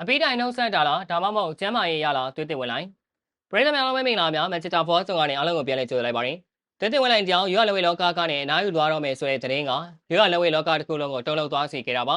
အပိတိုင်နှုတ်ဆက်တာလားဒါမှမဟုတ်ကျမ်းမာရေးရလားသွေးတင်ဝင်လိုက်ပရိသတ်များလုံးမင်္ဂလာများမန်ချက်တာဖောဆောင်ကနေအားလုံးကိုပြန်လည်ကြိုဆိုလိုက်ပါတယ်သွေးတင်ဝင်လိုက်ကြောင်းရွရလဝေလောကကနေအနားယူသွားတော့မယ်ဆိုတဲ့သတင်းကရွရလဝေလောကတစ်ခုလုံးကိုတုံ့လောက်သွားစေခဲ့တာပါ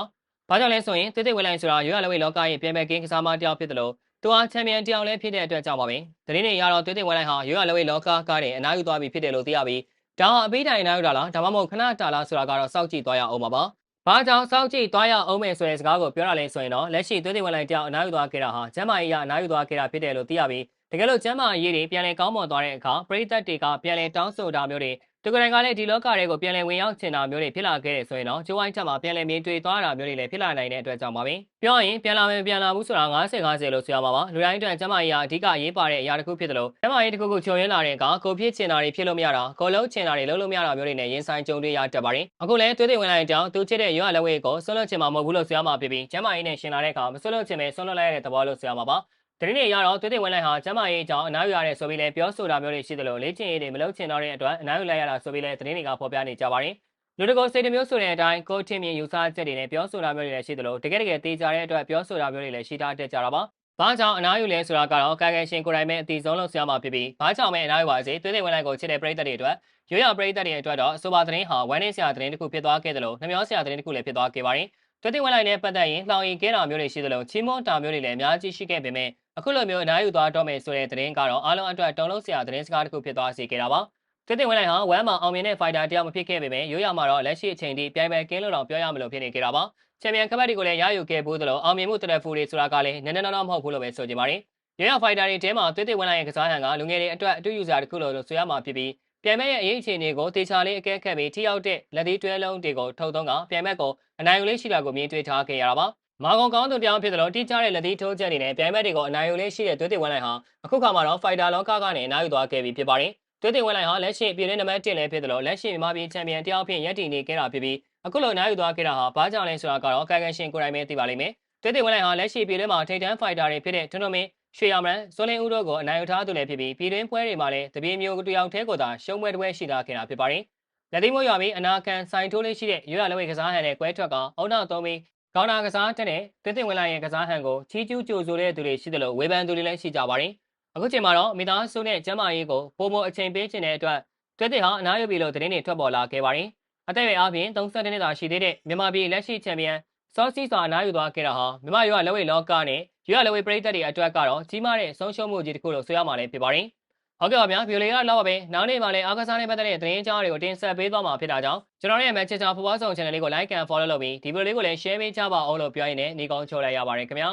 ဘာကြောင့်လဲဆိုရင်သွေးတင်ဝင်လိုက်ဆိုတာရွရလဝေလောကရဲ့ပြန်ပဲကင်းကစားမတယောက်ဖြစ်တယ်လို့သူအားချန်ပီယံတယောက်လည်းဖြစ်တဲ့အတွက်ကြောင့်ပါပဲသတင်းတွေရတော့သွေးတင်ဝင်လိုက်ဟာရွရလဝေလောကကနေအနားယူသွားပြီဖြစ်တယ်လို့သိရပြီးဒါဟာအပိတိုင်အနားယူတာလားဒါမှမဟုတ်ခဏတာလားဆိုတာကတော့စောင့်ကြည့်သွားရအောင်ပါပါ ဘာကြောင့်စောင့်ကြည့်သွားရအောင်မယ်ဆိုတဲ့စကားကိုပြောရလဲဆိုရင်တော့လက်ရှိသွေးသွေးဝင်လိုက်တယောက်အနားယူသွားခဲ့တာဟာကျမ်းမာရေးရအနားယူသွားခဲ့တာဖြစ်တယ်လို့သိရပြီးတကယ်လို့ကျမ်းမာရေးတွေပြန်လည်ကောင်းမွန်သွားတဲ့အခါပရိသတ်တွေကပြန်လည်တောင်းဆိုတာမျိုးတွေ သူကတိုင်ကလည်းဒီလောကတွေကိုပြန်လည်ဝင်ရောက်ချင်တာမျိုးတွေဖြစ်လာခဲ့တယ်ဆိုရင်တော့ကျိုးဝိုင်းချက်မှာပြန်လည်မြင်တွေ့သွားတာမျိုးတွေလည်းဖြစ်လာနိုင်တဲ့အတွက်ကြောင့်ပါပဲပြောရင်ပြန်လာမယ်ပြန်လာဘူးဆိုတာ90 90လို့ဆိုရမှာပါလူတိုင်းအတွက်ကျမ်းမာရေးအဓိကအရေးပါတဲ့အရာတစ်ခုဖြစ်တယ်လို့ကျမ်းမာရေးတစ်ခုခုချုံရင်းလာတဲ့အခါကိုဖြစ်ချင်တာတွေဖြစ်လို့မရတာကိုလုံးချင်တာတွေလုံးလို့မရတာမျိုးတွေနဲ့ရင်ဆိုင်ကြုံတွေ့ရတတ်ပါတယ်အခုလည်းသွေးသွေးဝင်လာတဲ့အကြောင်းသူချစ်တဲ့ရွာလက်ဝဲကိုဆွလွတ်ချင်မှာမဟုတ်ဘူးလို့ဆိုရမှာဖြစ်ပြီးကျမ်းမာရေးနဲ့ရှင်လာတဲ့အခါမဆွလွတ်ချင်ပဲဆွလွတ်လိုက်ရတဲ့သဘောလို့ဆိုရမှာပါ တရင်တွေရတော့သွေးသွေးဝင်လိုက်ဟာကျမရေးအကြောင်းအနားယူရတဲ့ဆိုပြီးလဲပြောဆိုတာမျိုးတွေရှိတယ်လို့လေ့ကျင့်ရေးတွေမလုပ်ချင်တော့တဲ့အတွက်အနားယူလိုက်ရတာဆိုပြီးလဲတရင်တွေကဖော်ပြနေကြပါတယ်လူတကောစိတ်တမျိုးဆိုတဲ့အတိုင်းကိုထင်မြင်ယူဆချက်တွေနဲ့ပြောဆိုတာမျိုးတွေလည်းရှိတယ်လို့တကယ်တကယ်သိကြတဲ့အတွက်ပြောဆိုတာမျိုးတွေလည်းရှိထားတတ်ကြတာပါ။ဘာကြောင့်အနားယူလဲဆိုတာကတော့ကာကယ်ရှင်ကိုယ်တိုင်ပဲအတီဆုံးလို့ဆရာမဖြစ်ပြီးဘာကြောင့်ပဲအနားယူပါစေသွေးသွေးဝင်လိုက်ကိုချစ်တဲ့ပရိသတ်တွေအတွက်ရွရပရိသတ်တွေအတွက်တော့အဆိုပါသတင်းဟာဝမ်းနည်းစရာသတင်းတစ်ခုဖြစ်သွားခဲ့တယ်လို့နှမျောစရာသတင်းတစ်ခုလည်းဖြစ်သွားခဲ့ပါတယ်။သွေးသွေးဝင်လိုက်နဲ့ပတ်သက်ရင်လှောင်ရင်ကဲတာမျိုးတွေရှိတယ်လို့ချီးမွမ်းတာမျိုးတွေလည်းအများကြီးရှိခဲ့ပေမဲ့ အခုလိုမျိုးအနားယူသွားတော့မယ်ဆိုတဲ့သတင်းကတော့အားလုံးအတွက်တုံ့လုံးစရာသတင်းစကားတစ်ခုဖြစ်သွားစေခဲ့တာပါ။တွစ်တင်ဝင်လိုက်ဟာဝမ်မှာအောင်မြင်တဲ့ဖိုက်တာတယောက်မဖြစ်ခဲ့ပေမဲ့ရိုးရမှာတော့လက်ရှိအချိန်ထိပြိုင်ပွဲကင်းလို့တော့ပြောရမလို့ဖြစ်နေကြတာပါ။ချန်ပီယံကပတ်တွေကိုလည်းရယူခဲ့ဖို့သလိုအောင်မြင်မှုတရက်ဖူတွေဆိုတာကလည်းနည်းနည်းတော့မဟုတ်ဘူးလို့ပဲဆိုကြပါရစေ။ရိုးရဖိုက်တာတွေတဲမှာတွစ်တင်ဝင်လိုက်ရဲ့ကစားဟန်ကလူငယ်တွေအတွက်အတူယူစရာတစ်ခုလို့ဆိုရမှာဖြစ်ပြီးပြိုင်ပွဲရဲ့အရေးအခြေအနေကိုတေချာလေးအကဲခတ်ပြီးထိရောက်တဲ့လက်သေးတွဲလုံးတွေကိုထုတ်သုံးကပြိုင်ပွဲကိုအနိုင်ယူလေးရှိတာကိုမြင်တွေ့ထားခဲ့ရတာပါ။ မာကွန်ကောင်းသူပြောင်းဖြစ်တယ်လို့တိကျတဲ့လက်သီးထိုးချက်တွေနဲ့ပြိုင်ဘက်တွေကိုအနိုင်ယူလေးရှိတဲ့သွေးတင်ဝက်လိုက်ဟာအခုခါမှာတော့ဖိုက်တာလောကကနေအနိုင်ယူသွားခဲ့ပြီဖြစ်ပါတယ်။သွေးတင်ဝက်လိုက်ဟာလက်ရှိပြည်တွင်းနံပါတ်1လည်းဖြစ်တယ်လို့လက်ရှိမြန်မာပြည်ချန်ပီယံတယောက်ဖြစ်ရပ်တည်နေခဲ့တာဖြစ်ပြီးအခုလိုအနိုင်ယူသွားခဲ့တာဟာဘာကြောင့်လဲဆိုတာကတော့ကာကန်ရှင်ကိုယ်တိုင်ပဲသိပါလိမ့်မယ်။သွေးတင်ဝက်လိုက်ဟာလက်ရှိပြည်တွင်းမှာထိပ်တန်းဖိုက်တာတွေဖြစ်တဲ့ထွန်းထွန်းမင်းရွှေရမရန်ဇိုလင်းဦးတို့ကိုအနိုင်ယူထားသူလည်းဖြစ်ပြီးပြည်တွင်းပွဲတွေမှာလည်းတပြေမျိုးတယောက်တည်းကိုသာရှုံးပွဲတစ်ပွဲရှိထားခဲ့တာဖြစ်ပါတယ်။လက်သီးမိုးရွာပြီးအနာခံဆိုင်ထိုးလေးရှိတဲ့ရွရလက်ဝဲကစားဟန်နဲ့ကွဲထွက်ကအုံနောက်သုံးပြီး ကောင်းတာကစားတက်တဲ့တင်းတင်ဝင်လာရဲ့ကစားဟန်ကိုချီးကျူးကြိုဆိုတဲ့သူတွေရှိတယ်လို့ဝေဖန်သူတွေလည်းရှိကြပါတယ်။အခုချိန်မှာတော့မိသားစုနဲ့ကျမ်းမာရေးကိုပုံမအချိန်ပေးခြင်းတဲ့အတွက်တွဲတင်ဟာအနားယူပြီးလို့သတင်းတွေထွက်ပေါ်လာခဲ့ပါတယ်။အသက်အရွယ်အပြင်32နှစ်သာရှိသေးတဲ့မြန်မာပြည်လက်ရှိချန်ပီယံစောစီစွာအနားယူသွားခဲ့တာဟာမြန်မာရွာလက်ဝဲလောကနဲ့ရွာလက်ဝဲပရိသတ်တွေအတွက်ကတော့ကြီးမားတဲ့ဆုံးရှုံးမှုကြီးတစ်ခုလို့ဆိုရမှာလည်းဖြစ်ပါတယ်။ ဟုတ်ကဲ့ပါဗျာဗီဒီယိုလေးကတော့ပဲနောက်နေ့မှလည်းအားကစားနဲ့ပတ်သက်တဲ့သတင်းကြားတွေကိုတင်ဆက်ပေးသွားမှာဖြစ်တာကြောင့်ကျွန်တော်ရဲ့ Manchester Football Zone Channel လေးကို Like and Follow လုပ်ပြီးဒီဗီဒီယိုလေးကိုလည်း Share ပေးကြပါအောင်လို့ပြောရင်းနဲ့ညီကောင်းချိုးလိုက်ရပါတယ်ခင်ဗျာ